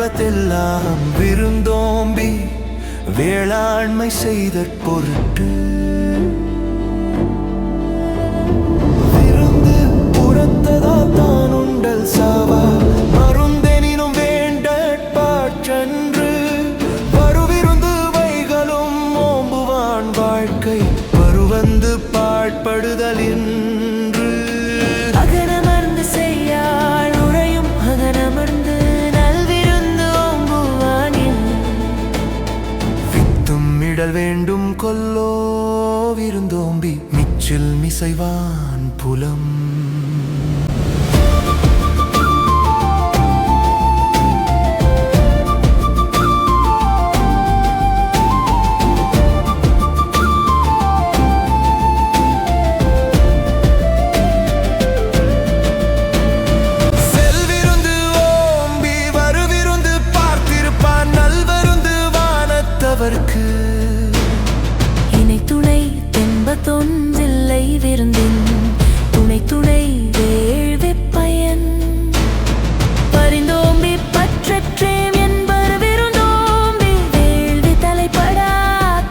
காலத்தெல்லாம் விருந்தோம்பி வேளாண்மை செய்த பொருட்டு. விருந்து புறத்ததா தான் உண்டல் சாவா மருந்தெனினும் வேண்டற்பாற்றன்று பருவிருந்து வைகளும் ஓம்புவான் வாழ்க்கை வித்தும் இடல் வேண்டும் கொல்லோ விருந்தோம்பி மிச்சில் மிசைவான் புலம். தொன்றில்லை விருந்தின் துணை துணை வேள்வி பயன். பரிந்தோம்பி பற்றற்றேம் என்பர் விருந்தோம்பி வேள்வி தலைப்படாத்தார்.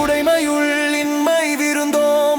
உடைமையுள் இன்மை விருந்தோம்பல்லோம்பா